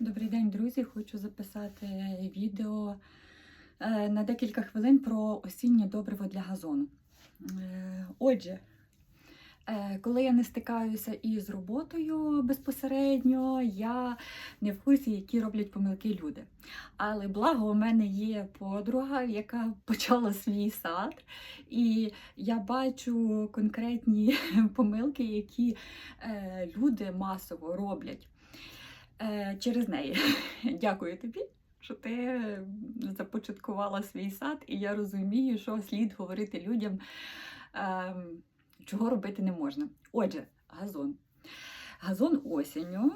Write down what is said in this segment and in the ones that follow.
Добрий день, друзі! Хочу записати відео е, на декілька хвилин про осіннє добриво для газону. Е, Отже, е, коли я не стикаюся із роботою безпосередньо, я не в курсі, які роблять помилки люди. Але благо, у мене є подруга, яка почала свій сад, і я бачу конкретні помилки, які люди масово роблять через неї. Дякую тобі, що ти започаткувала свій сад, і я розумію, що слід говорити людям, е, чого робити не можна. Отже, газон. Газон осінню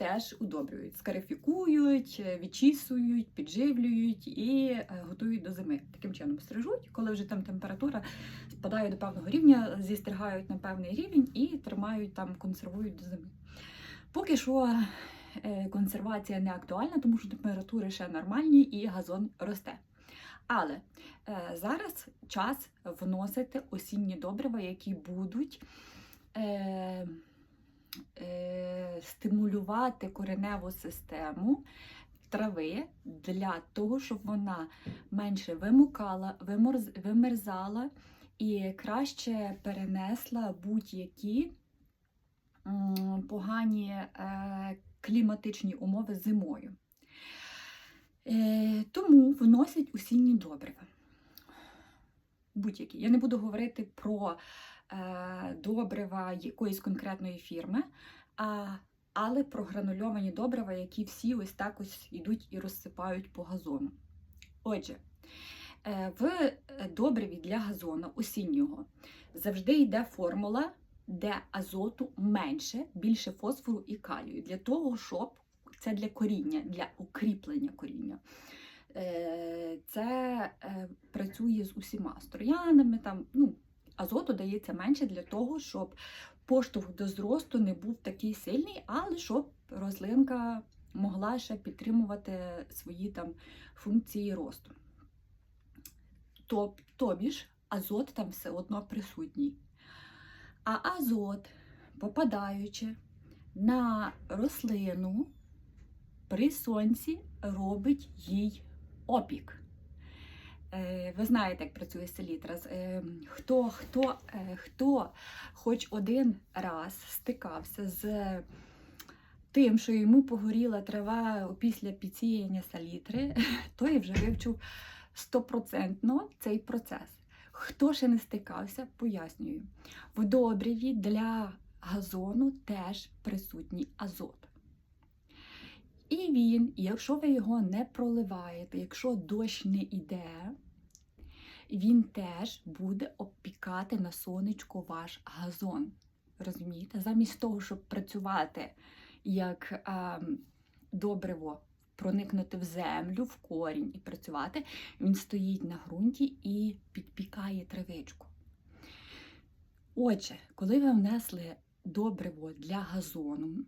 теж удобрюють, скарифікують, відчісують, підживлюють і е, готують до зими. Таким чином стрижуть, коли вже там температура спадає до певного рівня, зістригають на певний рівень і тримають там, консервують до зими. Поки що е, консервація не актуальна, тому що температури ще нормальні і газон росте. Але е, зараз час вносити осінні добрива, які будуть е, е, стимулювати кореневу систему трави для того, щоб вона менше вимукала, виморз, вимерзала і краще перенесла будь-які погані е, кліматичні умови зимою. Е, тому вносять осінні добрива. Будь-які. Я не буду говорити про е, добрива якоїсь конкретної фірми, але про гранульовані добрива, які всі ось так ось йдуть і розсипають по газону. Отже, е, в добриві для газону осіннього завжди йде формула, де азоту менше, більше фосфору і калію, для того, щоб це для коріння, для укріплення коріння. Е, Це е, працює з усіма з троянами. Там, ну, азоту дається менше для того, щоб поштовх до зросту не був такий сильний, але щоб рослинка могла ще підтримувати свої там функції росту. Тоб, тобі ж азот там все одно присутній. А азот, попадаючи на рослину, при сонці робить їй опік. Е, Ви знаєте, як працює селітра. Е, Хто, хто, е, хто хоч один раз стикався з тим, що йому погоріла трава після підсіяння салітри, той вже вивчив стопроцентно цей процес. Хто ще не стикався, пояснюю. В добриві для газону теж присутній азот. І він, якщо ви його не проливаєте, якщо дощ не йде, він теж буде обпікати на сонечко ваш газон. Розумієте? Замість того, щоб працювати як а, добриво, проникнути в землю, в корінь і працювати, він стоїть на ґрунті і підпікає травичку. Отже, коли ви внесли добриво для газону,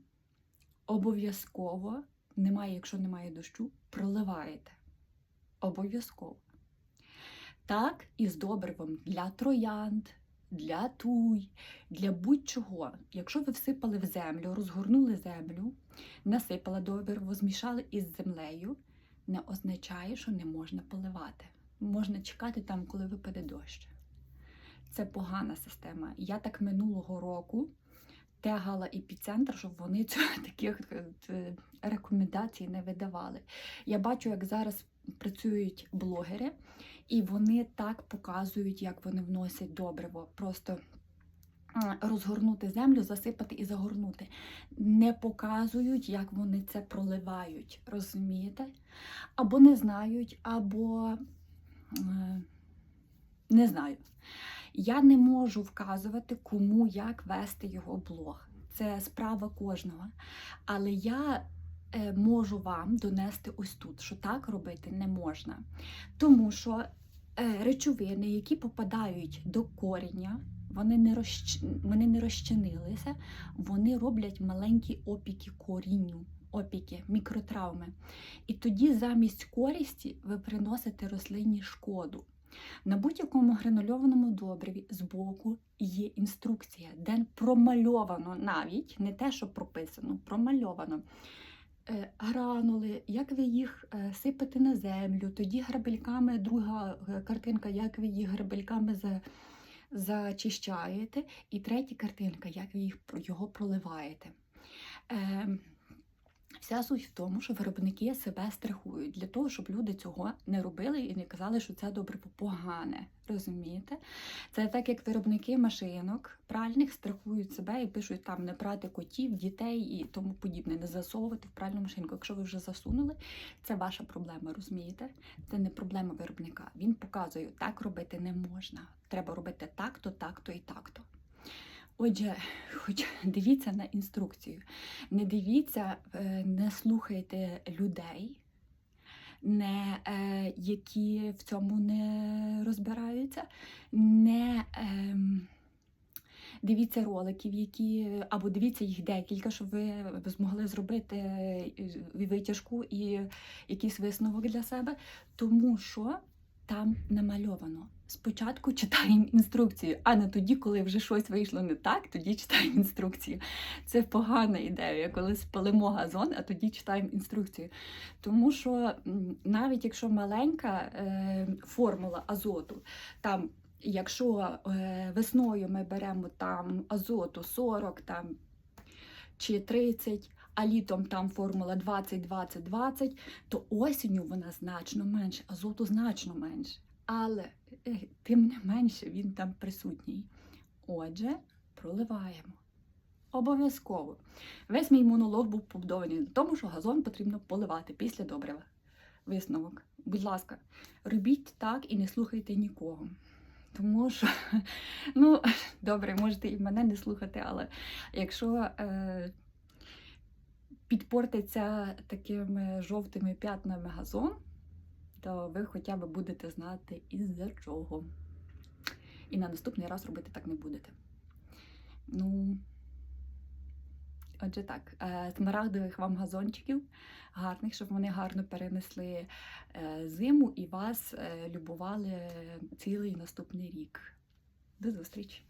обов'язково немає, якщо немає дощу, проливаєте. Обов'язково. Так, і з добривом для троянд, для туй, для будь-чого. Якщо ви всипали в землю, розгорнули землю, насипали добриво, змішали із землею, не означає, що не можна поливати. Можна чекати там, коли випаде дощ. Це погана система. Я так минулого року тягала епіцентр, щоб вони таких е, рекомендацій не видавали. Я бачу, як зараз працюють блогери, і вони так показують, як вони вносять добриво. Просто розгорнути землю, засипати і загорнути. Не показують, як вони це проливають. Розумієте? Або не знають, або не знаю. Я не можу вказувати, кому як вести його блог. Це справа кожного. Але я можу вам донести ось тут, що так робити не можна. Тому що е, речовини, які попадають до коріння, вони не, розч... вони не розчинилися, вони роблять маленькі опіки корінню, опіки, мікротравми. І тоді замість користі ви приносите рослині шкоду. На будь-якому гранульованому добриві збоку є інструкція, де промальовано навіть не те, що прописано, промальовано е, гранули, як ви їх е, сипете на землю, тоді грабельками, друга е, картинка, як ви їх грабельками за, зачищаєте, і третя картинка, як ви їх, його проливаєте. Е, Вся суть в тому, що виробники себе страхують для того, щоб люди цього не робили і не казали, що це добриво погане. Розумієте? Це так, як виробники машинок пральних страхують себе і пишуть там не брати котів, дітей і тому подібне, не засовувати в пральну машинку. Якщо ви вже засунули, це ваша проблема, розумієте? Це не проблема виробника. Він показує, так робити не можна. Треба робити так-то, так-то і так-то. Отже, хоч дивіться на інструкцію, не дивіться, е, не слухайте людей, не, е, які в цьому не розбираються, не ем, дивіться роликів, які, або дивіться їх декілька, щоб ви змогли зробити е, витяжку і якийсь висновок для себе, тому що там намальовано. Спочатку читаємо інструкцію, а не тоді, коли вже щось вийшло не так, тоді читаємо інструкцію. Це погана ідея, коли спалимо газон, а тоді читаємо інструкцію. Тому що навіть якщо маленька е, формула азоту, там, якщо е, весною ми беремо там азоту 40 там, чи 30, а літом там формула 20, 20, 20, то осінню вона значно менше, азоту значно менше. Але е, тим не менше він там присутній. Отже, проливаємо. Обов'язково. Весь мій монолог був побудований на тому, що газон потрібно поливати після добрива. Висновок. Будь ласка, робіть так і не слухайте нікого. Тому що, ну, добре, можете і мене не слухати, але якщо е, підпортиться такими жовтими п'ятнами газон, то ви хоча б будете знати із-за чого. І на наступний раз робити так не будете. Ну, отже так, е, смарагдових вам газончиків, гарних, щоб вони гарно перенесли е, зиму і вас е, любували цілий наступний рік. До зустрічі!